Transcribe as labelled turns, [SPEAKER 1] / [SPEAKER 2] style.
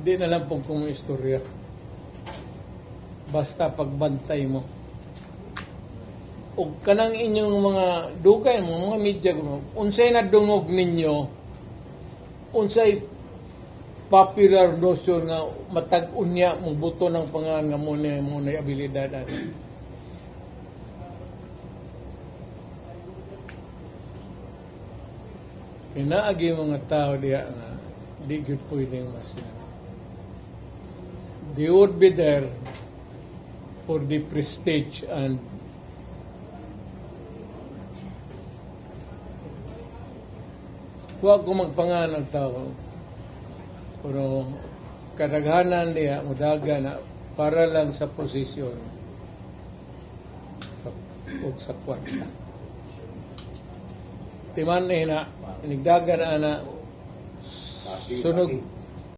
[SPEAKER 1] Di na lang pong kung istorya. Basta pagbantay mo. O kanang inyong mga dugay mo, mga media mo, unsay na dungog ninyo, unsay popular notion nga matag unya mo buto ng pangan nga mo na mo na abilidad ano. Pinaagi mga tao diya nga di gyud pwedeng masina. They would be there for the prestige and Huwag ko magpangalan tao. Pero kadaghanan niya, mudaga na para lang sa posisyon o sa kwarta. Timan na na, inigdaga na na, sunog,